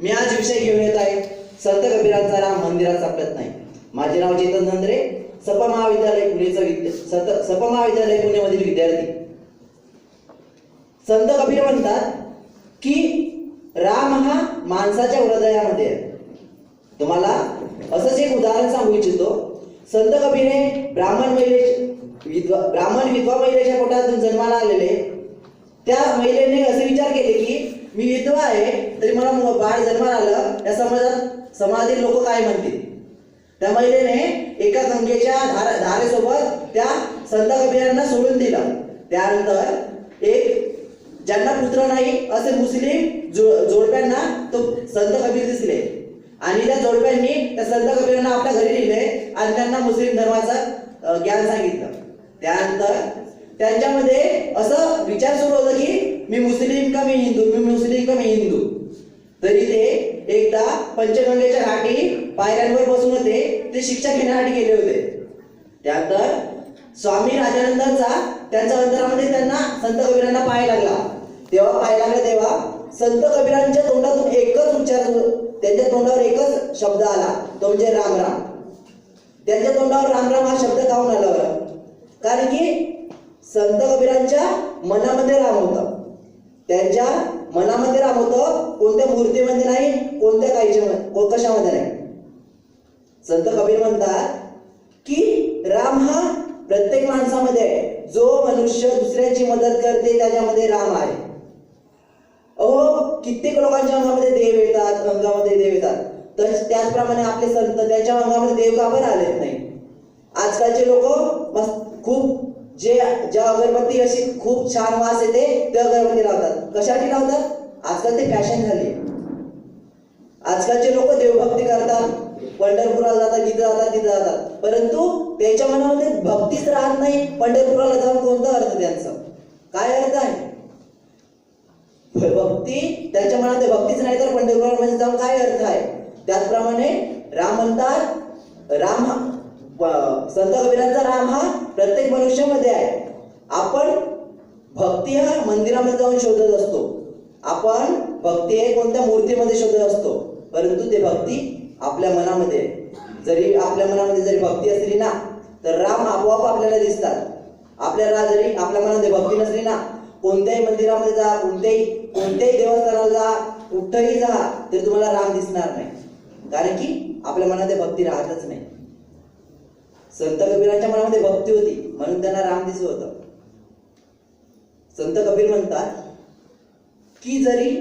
मी आज विषय घेऊन येत आहे. संत कबीरांचा राम मंदिरात सापडत नाही माझे नाव चेतन नंद्रे सप महाविद्यालय पुणेचा विद्या सत सप महाविद्यालय पुणेमधील विद्यार्थी. संत कबीर म्हणतात की राम हा माणसाच्या हृदयामध्ये आहे. तुम्हाला असंच एक उदाहरण सांगू इच्छितो. संत कबीर हे ब्राह्मण महिले विधवा ब्राह्मण विधवा महिलेच्या पोटातून जन्माला आलेले. त्या महिलेने असे विचार केले की मी विधवा आहे तरी मला बाळ जन्माला आलं या समाजात समाजातील लोक काय म्हणतील? त्या महिलेने एका गंगेच्या धार धारेसोबत त्या संत कबीरांना सोडून दिलं. त्यानंतर एक ज्यांना पुत्र नाही असे मुस्लिम जो जोडप्यांना तो संत कबीर दिसले. आणि त्या जोडप्यांनी त्या संत कबीरांना आपल्या घरी नेले आणि त्यांना मुस्लिम धर्माचं ज्ञान सांगितलं. त्यानंतर त्यांच्यामध्ये असं विचार सुरू होतं की मी मुस्लिम का मी हिंदू? मी मुस्लिम का मी हिंदू? तरी ते एकदा पंचगंगेच्या घाटी पायऱ्यांवर बसून होते. ते शिक्षा घेण्यासाठी गेले होते. त्यानंतर स्वामी राजानंदांचा त्यांच्या अंतरामध्ये त्यांना संत कबीरांना पाय लागला. तेव्हा पाय लागला तेव्हा संत कबीरांच्या तोंडातून एकच उच्चार त्यांच्या तोंडावर एकच शब्द आला. तो म्हणजे राम राम. त्यांच्या तोंडावर राम राम हा शब्द काऊन आला कारण की संत कबीरांच्या मनामध्ये राम होता. त्यांच्या मनामध्ये राबवतं कोणत्या मूर्तीमध्ये नाही कोणत्या काहीच्या को- कशामध्ये नाही. संत कबीर म्हणतात की राम हा प्रत्येक माणसामध्ये आहे. जो मनुष्य दुसऱ्याची मदत करते त्याच्यामध्ये राम आहे. अहो कित्येक लोकांच्या अंगामध्ये देव येतात अंगामध्ये देव येतात. तर त्याचप्रमाणे आपले संत त्याच्या अंगामध्ये देव का पण आलेत नाही? आजकालचे लोक मस्त खूप जे ज्या अगरबत्ती अशी खूप छान वास येते ते अगरबत्ती लावतात. कशासाठी लावतात? आजकाल ते फॅशन झाली. आजकालचे लोक देवभक्ती करतात. पंढरपुराला जातात तिथं जातात तिथं जातात. परंतु त्याच्या मनामध्ये भक्तीच राहत नाही. पंढरपुराला जाऊन कोणता अर्थ त्यांचा काय अर्थ आहे? भक्ती त्यांच्या मनात भक्तीच नाही तर पंढरपुरामध्ये जाऊन काय अर्थ आहे? त्याचप्रमाणे राम म्हणतात राम संत कबीरांचा राम हा प्रत्येक मनुष्यामध्ये आहे. आपण भक्ती हा मंदिरामध्ये जाऊन शोधत असतो. आपण भक्ती हे कोणत्या मूर्तीमध्ये शोधत असतो? परंतु ते भक्ती आपल्या मनामध्ये आहे. जरी आपल्या मनामध्ये जरी भक्ती असली ना तर राम आपोआप आपल्याला दिसतात. आपल्याला जरी आपल्या मनामध्ये भक्ती नसली ना कोणत्याही मंदिरामध्ये जा कोणत्याही कोणत्याही देवस्थानाला जा कुठंही जा तरी तुम्हाला राम दिसणार नाही. कारण की आपल्या मनामध्ये भक्ती राहतच नाही. संत कबीरांच्या मनामध्ये भक्ती होती म्हणून त्यांना राम दिसत होतं. संत कबीर म्हणतात की जरी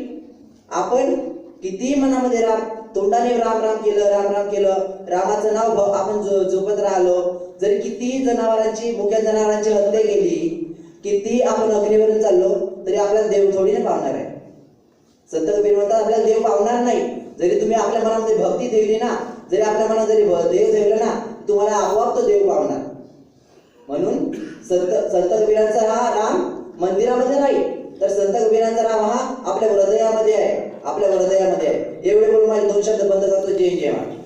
आपण कितीही मनामध्ये राम तोंडाने राम राम केलं राम राम केलं रामाचं नाव भ- आपण जो जपत राहिलो जरी कितीही जनावरांची मुख्या जनावरांची हत्या केली कितीही आपण अग्नीवरून चाललो तरी आपल्याला देव थोडी ना पावणार आहे. संत कबीर म्हणतात आपल्याला देव पावणार नाही. जरी तुम्ही आपल्या मनामध्ये भक्ती ठेवली ना जरी आपल्या मनात जरी भ- देव ठेवलं ना तुम्हाला आपोआप तो देव पावणार म्हणून संत संत कबीरांचा हा राम मंदिरामध्ये नाही तर संत कबीरांचा राम हा आपल्या हृदयामध्ये आहे आपल्या हृदयामध्ये आहे. एवढे बोलून माझे दोन शब्द बंद करतो. जय जय महाराज.